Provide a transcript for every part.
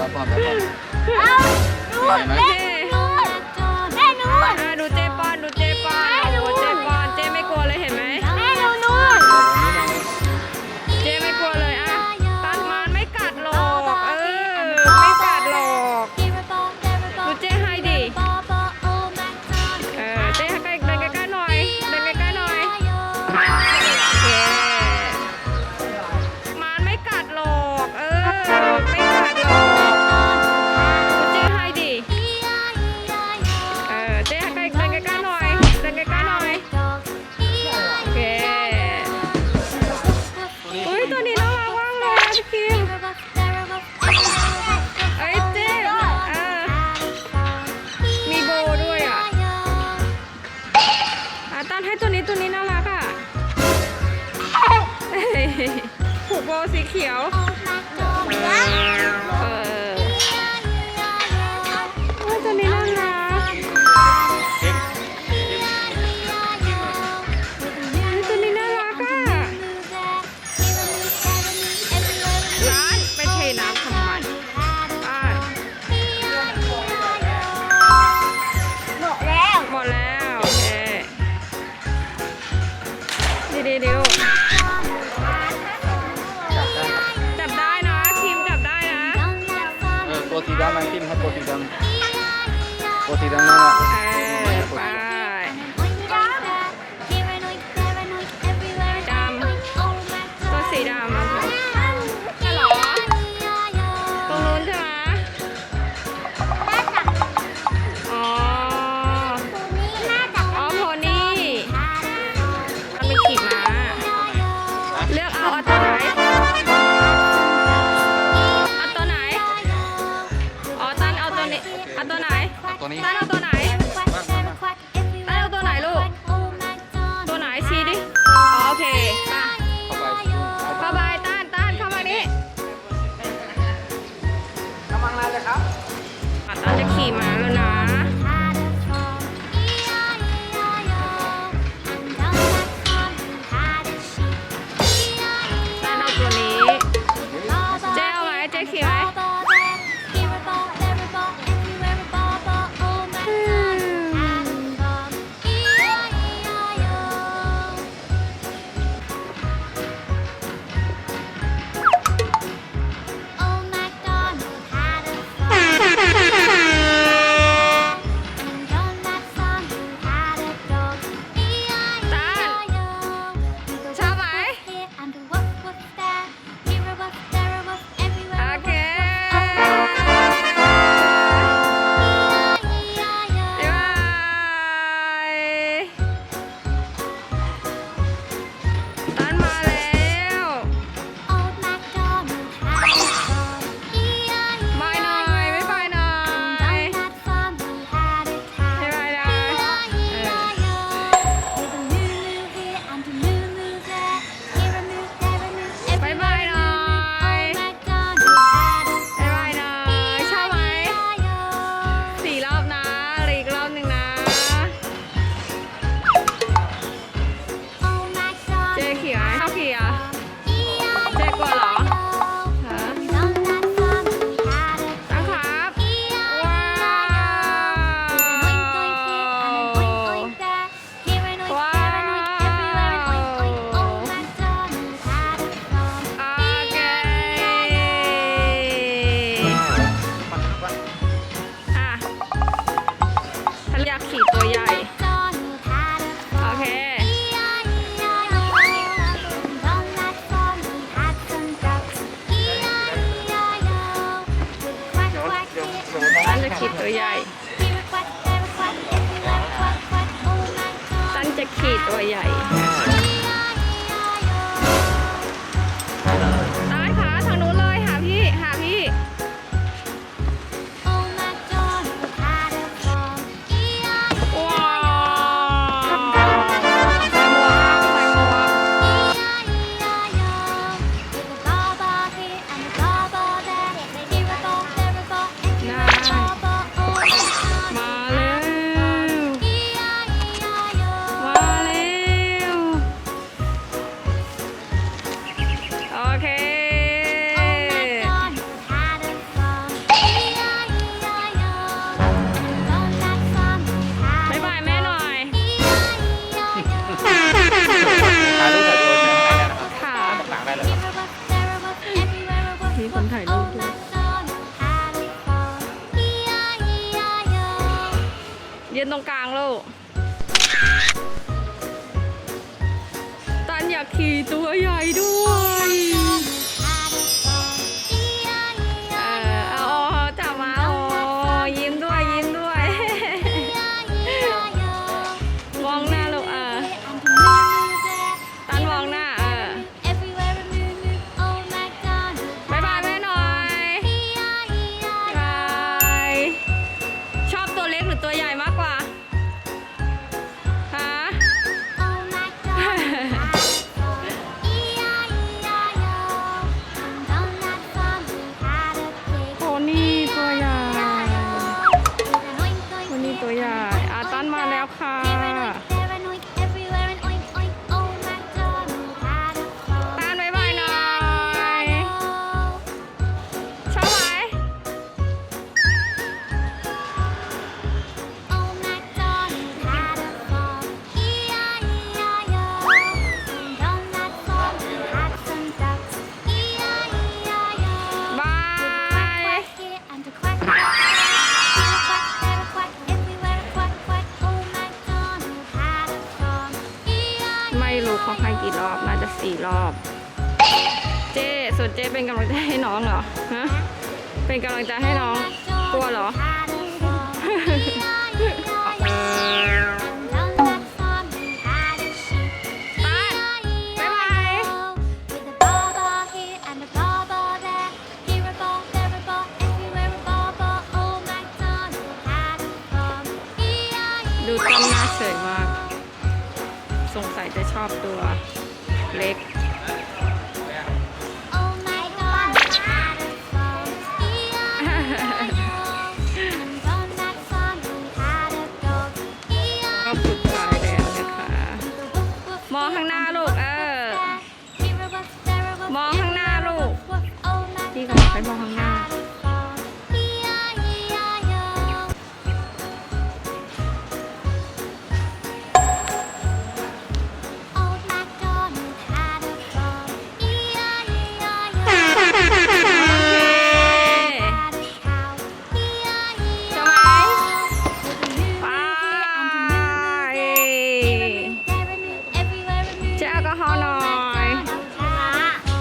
ป้าป้อมป้าป้อมเอาดูเล่น ไอ้เจ๊เออมีโบด้วยอะตาให้ตัวนี้ตัวนี้น่ารักอะผูกโบสีเขียว ทีเดียวจับได้นะทีมจับได้นะเออตัวสีดำนะทีมครับตัวสีดำตัวสีดำนั่นแหละ เออไที่ม้าแล้วนะ Unmarked. ตัวใหญ่ ตั้งจะขีดตัวใหญ่ี่รอบ เจ้ส่วนเจ้เป็นกำลังใจให้น้องเหรอฮะเป็นกำลังใจให้น้องกลัวเหรอ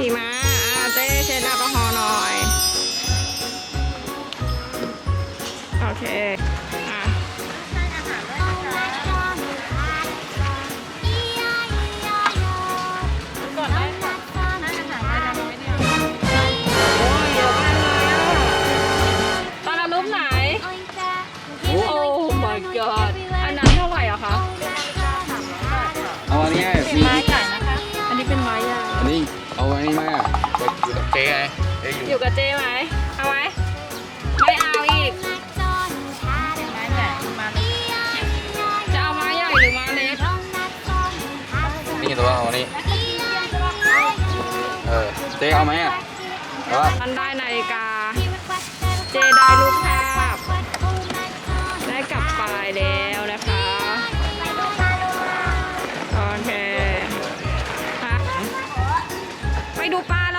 ขี่ม้าเจ้เช็ดแอลกอฮอล์หน่อย โอเค จไงเจอยู่อยู่กับเจไหมเอาไหมไม่เอาอีกจะเอามาใหญ่หรือมาเล็กนี่ตัวเอานี่เออเจเอาไหมอะเอามันได้นาฬิกา เจได้รูปภาพได้กลับไปแล้วนะคะโอเคไปดูปลา